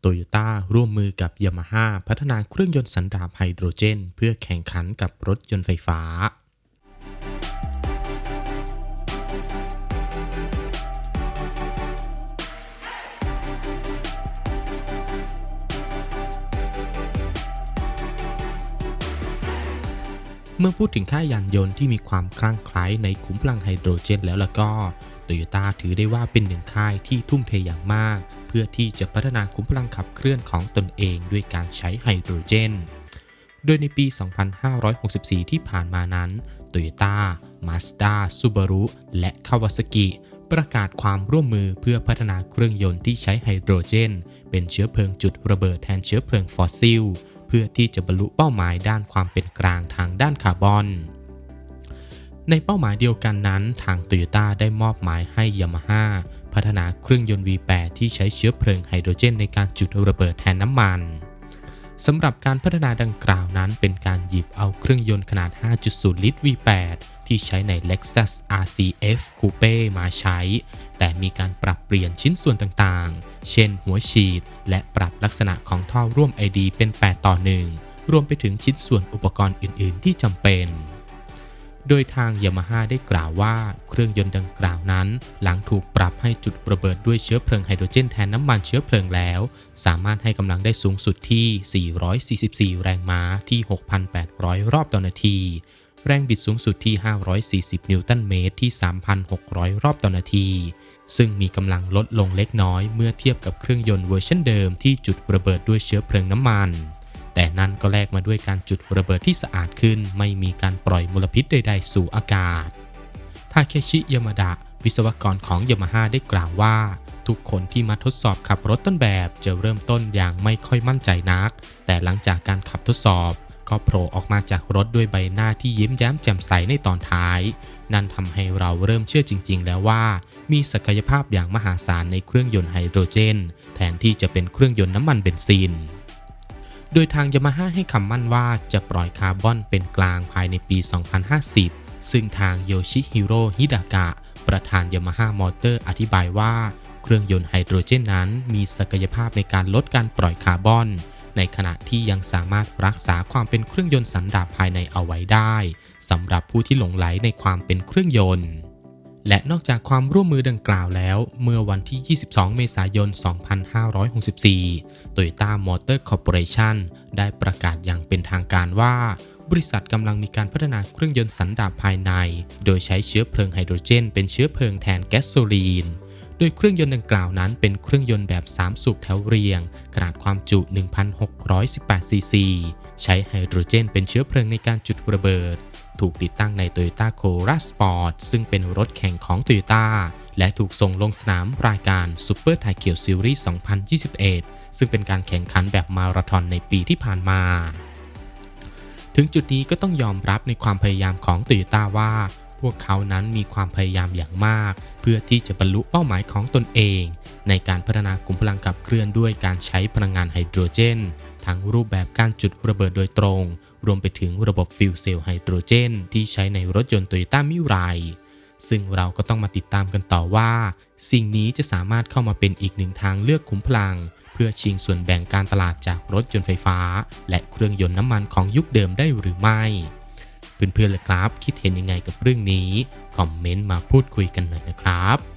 โตโยต้าร่วมมือกับยามาฮ่าพัฒนาเครื่องยนต์สันดาปไฮโดรเจน เพื่อแข่งขันกับรถยนต์ไฟฟ้า เมื่อพูดถึงค่ายยานยนต์ที่มีความคลั่งไคล้ในขุมพลังไฮโดรเจนแล้วล่ะก็ โตโยต้าถือได้ว่าเป็นหนึ่งค่ายที่ทุ่มเทอย่างมาก เพื่อที่จะพัฒนาขุมพลังขับเคลื่อนของตนเองด้วยการใช้ไฮโดรเจน โดยในปี 2564 ที่ผ่านมานั้นโตโยต้ามาสด้าซูบารุและคาวาซากิประกาศความร่วมมือเพื่อพัฒนาเครื่องยนต์ที่ใช้ไฮโดรเจน เป็นเชื้อเพลิงจุดระเบิดแทนเชื้อเพลิงฟอสซิล เพื่อที่จะบรรลุเป้าหมายด้านความเป็นกลางทางด้านคาร์บอน ในเป้าหมายเดียวกันนั้น ทางโตโยต้าได้มอบหมายให้ยามาฮ่าพัฒนาเครื่องยนต์ V8 ที่ใช้เชื้อเพลิงไฮโดรเจนในการจุดระเบิดแทนน้ำมันสำหรับการพัฒนาดังกล่าวนั้นเป็นการหยิบเอาเครื่องยนต์ขนาด 5.0 ลิตร V8 ที่ใช้ใน Lexus RCF Coupe มาใช้ แต่มีการปรับเปลี่ยนชิ้นส่วนต่างๆ เช่นหัวฉีด และปรับลักษณะของท่อร่วม ID เป็น 8 ต่อ 1 รวมไปถึงชิ้นส่วนอุปกรณ์อื่น ๆ ที่จำเป็น โดยทางยามาฮ่าได้กล่าวว่าเครื่องยนต์ดังกล่าวนั้น หลังถูกปรับให้จุดระเบิดด้วยเชื้อเพลิงไฮโดรเจนแทนน้ำมันเชื้อเพลิงแล้ว สามารถให้กำลังได้สูงสุดที่ 444 แรงม้าที่ 6,800 รอบต่อนาที แรงบิดสูงสุดที่ 540 นิวตันเมตรที่ 3,600 รอบต่อนาที ซึ่งมีกำลังลดลงเล็กน้อยเมื่อเทียบกับเครื่องยนต์เวอร์ชันเดิมที่จุดระเบิดด้วยเชื้อเพลิงน้ำมัน แต่นั่นก็แลกมาด้วยการจุดระเบิดที่สะอาดขึ้น ไม่มีการปล่อยมลพิษใด ๆ สู่อากาศ ทาเคชิยามาดะ วิศวกรของยามาฮ่าได้กล่าวว่า ทุกคนที่มาทดสอบขับรถต้นแบบจะเริ่มต้นอย่างไม่ค่อยมั่นใจนัก แต่หลังจากการขับทดสอบก็โผล่ออกมาจากรถด้วยใบหน้าที่ยิ้มแย้มแจ่มใสในตอนท้าย นั่นทำให้เราเริ่มเชื่อจริง ๆ แล้วว่า มีศักยภาพอย่างมหาศาลในเครื่องยนต์ไฮโดรเจน แทนที่จะเป็นเครื่องยนต์น้ำมันเบนซิน โดยทางยามาฮ่าให้คำมั่นว่าจะปล่อยคาร์บอนเป็นกลางภายในปี 2050 ซึ่งทางโยชิฮิโร่ฮิดากะ ประธานยามาฮ่ามอเตอร์อธิบายว่า เครื่องยนต์ไฮโดรเจนนั้น มีศักยภาพในการลดการปล่อยคาร์บอน ในขณะที่ยังสามารถรักษาความเป็นเครื่องยนต์สันดาปภายในเอาไว้ได้สำหรับผู้ที่หลงไหลในความเป็นเครื่องยนต์ และนอกจากความร่วมมือดังกล่าวแล้ว เมื่อวันที่ 22 เมษายน 2564 Toyota Motor Corporation ได้ประกาศอย่างเป็นทางการว่า บริษัทกำลังมีการพัฒนาเครื่องยนต์สันดาปภายใน โดยใช้เชื้อเพลิงไฮโดรเจน เป็นเชื้อเพลิงแทนแก๊สโซลีน โดยเครื่องยนต์ดังกล่าวนั้นเป็นเครื่องยนต์แบบ 3 สูบแถวเรียง ขนาดความจุ 1,618 ซีซี ใช้ไฮโดรเจนเป็นเชื้อเพลิงในการจุดระเบิด ถูกติดตั้งใน Toyota Corolla Sport ซึ่งเป็นรถแข่งของ Toyota และถูกส่งลงสนามรายการ Super t a i k y o Series 2021 ซึ่งเป็นการแข่งขันแบบมาราธอนในปีที่ผ่านมา ถึงจุดนี้ก็ต้องยอมรับในความพยายามของ Toyota ว่า พวกเขานั้นมีความพยายามอย่างมาก เพื่อที่จะบรรลุเป้าหมายของตนเอง ในการพัฒนากลุ่มพลังขับเคลื่อนด้วยการใช้พลังงานไฮโดรเจน ทั้งรูปแบบการจุดระเบิดโดยตรง รวมไปถึงระบบฟิวเซลไฮโดรเจน ที่ใช้ในรถยนต์โตโยต้ามิไรซึ่งเราก็ต้องมาติดตามกันต่อว่า สิ่งนี้จะสามารถเข้ามาเป็นอีกหนึ่งทางเลือกคุ้มพลัง เพื่อชิงส่วนแบ่งการตลาดจากรถยนต์ไฟฟ้า และเครื่องยนต์น้ำมันของยุคเดิมได้หรือไม่ เพื่อนๆเลยครับ คิดเห็นยังไงกับเรื่องนี้ คอมเมนต์มาพูดคุยกันหน่อยนะครับ